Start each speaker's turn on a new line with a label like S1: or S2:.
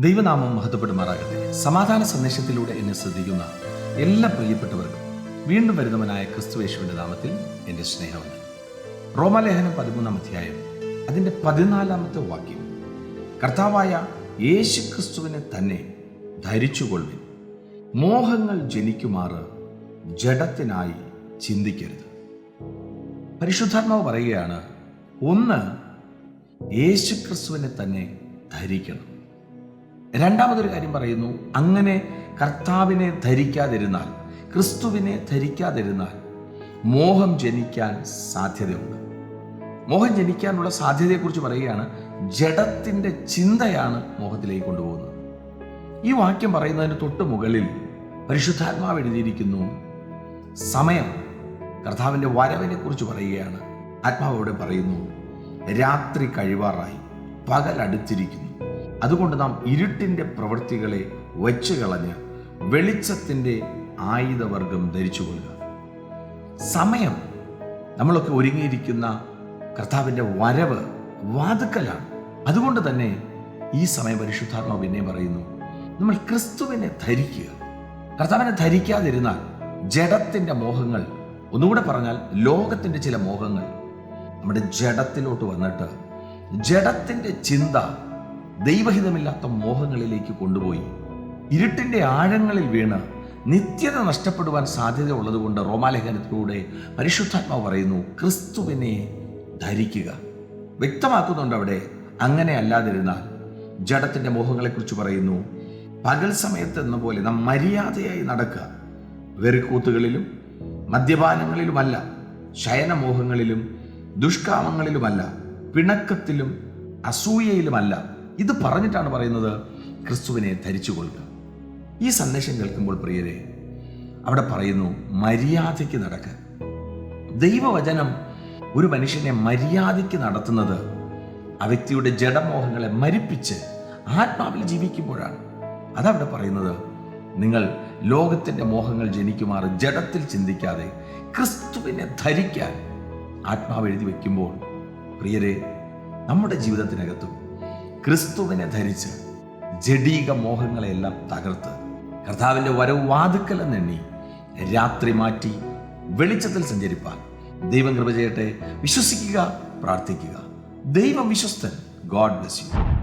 S1: ദൈവനാമം മഹത്വപ്പെടുമാറാകട്ടെ. സമാധാന സന്ദേശത്തിലൂടെ എന്നെ ശ്രദ്ധിക്കുന്ന എല്ലാ പ്രിയപ്പെട്ടവർക്കും വീണ്ടും വരുന്നവനായ ക്രിസ്തുവേശുവിന്റെ നാമത്തിൽ എന്റെ സ്നേഹമുണ്ട് റോമാലേഖനം പതിമൂന്നാം അധ്യായം അതിന്റെ പതിനാലാമത്തെ വാക്യം. കർത്താവായ യേശു ക്രിസ്തുവിനെ തന്നെ ധരിച്ചുകൊള്ളുവിൻ. മോഹങ്ങൾ ജനിക്കുമാറ് ജഡത്തിനായി ചിന്തിക്കരുത്. പരിശുദ്ധാത്മാവ് പറയുകയാണ് ഒന്ന് യേശുക്രിസ്തുവിനെ തന്നെ ധരിക്കണം. രണ്ടാമതൊരു കാര്യം പറയുന്നു അങ്ങനെ കർത്താവിനെ ധരിക്കാതിരുന്നാൽ ക്രിസ്തുവിനെ ധരിക്കാതിരുന്നാൽ മോഹം ജനിക്കാൻ സാധ്യതയുണ്ട്. മോഹം ജനിക്കാനുള്ള സാധ്യതയെക്കുറിച്ച് പറയുകയാണ് ജഡത്തിന്റെ ചിന്തയാണ് മോഹത്തിലേക്ക് കൊണ്ടുപോകുന്നത്. ഈ വാക്യം പറയുന്നതിന് തൊട്ട് മുകളിൽ പരിശുദ്ധാത്മാവ് എഴുതിയിരിക്കുന്നു സമയം കർത്താവിന്റെ വരവിനെ കുറിച്ച് പറയുകയാണ് ആത്മാവോടെ പറയുന്നു രാത്രി കഴിവാറായി പകൽ അടുത്തിരിക്കുന്നു. അതുകൊണ്ട് നാം ഇരുട്ടിന്റെ പ്രവൃത്തികളെ വച്ചു കളഞ്ഞ് വെളിച്ചത്തിന്റെ ആയുധവർഗം ധരിച്ചു കൊള്ളുക സമയം നമ്മളൊക്കെ ഒരുങ്ങിയിരിക്കുന്ന കർത്താവിന്റെ വരവ് വാതുക്കലാണ്. അതുകൊണ്ട് തന്നെ ഈ സമയം പരിശുദ്ധാത്മാവ് പിന്നെ പറയുന്നു നമ്മൾ ക്രിസ്തുവിനെ ധരിക്കുക. കർത്താവിനെ ധരിക്കാതിരുന്നാൽ ജഡത്തിന്റെ മോഹങ്ങൾ ഒന്നുകൂടെ പറഞ്ഞാൽ ലോകത്തിന്റെ ചില മോഹങ്ങൾ നമ്മുടെ ജഡത്തിലോട്ട് വന്നിട്ട് ജഡത്തിന്റെ ചിന്ത ദൈവഹിതമില്ലാത്ത മോഹങ്ങളിലേക്ക് കൊണ്ടുപോയി. ഇരുട്ടിന്റെ ആഴങ്ങളിൽ വീണ് നിത്യത നഷ്ടപ്പെടുവാൻ സാധ്യത ഉള്ളതുകൊണ്ട് റോമാലേഖനത്തിലൂടെ പരിശുദ്ധാത്മാവ് പറയുന്നു ക്രിസ്തുവിനെ ധരിക്കുക. വ്യക്തമാക്കുന്നുണ്ട് അവിടെ അങ്ങനെ അല്ലാതിരുന്നാൽ. ജഡത്തിന്റെ മോഹങ്ങളെക്കുറിച്ച് പറയുന്നു പകൽ സമയത്ത് എന്ന പോലെ നാം മര്യാദയായി നടക്കുക. വെറിക്കൂത്തുകളിലും മദ്യപാനങ്ങളിലുമല്ല ശയനമോഹങ്ങളിലും ദുഷ്കാമങ്ങളിലുമല്ല പിണക്കത്തിലും അസൂയയിലുമല്ല ഇത് പറഞ്ഞിട്ടാണ് പറയുന്നത് ക്രിസ്തുവിനെ ധരിച്ചു കൊള്ളുക ഈ സന്ദേശം കേൾക്കുമ്പോൾ പ്രിയരെ അവിടെ പറയുന്നു മര്യാദയ്ക്ക് നടക്കുക ദൈവവചനം ഒരു മനുഷ്യനെ മര്യാദയ്ക്ക് നടത്തുന്നത് ആ വ്യക്തിയുടെ ജഡമോഹങ്ങളെ മരിപ്പിച്ച് ആത്മാവിൽ ജീവിക്കുമ്പോഴാണ്. അതവിടെ പറയുന്നത് നിങ്ങൾ ലോകത്തിന്റെ മോഹങ്ങൾ ജനിക്കുമാറ് ജഡത്തിൽ ചിന്തിക്കാതെ ക്രിസ്തുവിനെ ധരിക്കാൻ ആത്മാവ് എഴുതി വയ്ക്കുമ്പോൾ പ്രിയരെ നമ്മുടെ ജീവിതത്തിനകത്തും ക്രിസ്തുവിനെ ധരിച്ച് ജഡീക മോഹങ്ങളെല്ലാം തകർത്ത് കർത്താവിന്റെ വരവ് വാതുക്കലെന്നെണ്ണി രാത്രി മാറ്റി വെളിച്ചത്തിൽ സഞ്ചരിപ്പാൻ ദൈവം കൃപ ചെയ്യട്ടെ. വിശ്വസിക്കുക പ്രാർത്ഥിക്കുക. ദൈവം വിശ്വസ്തൻ. God bless you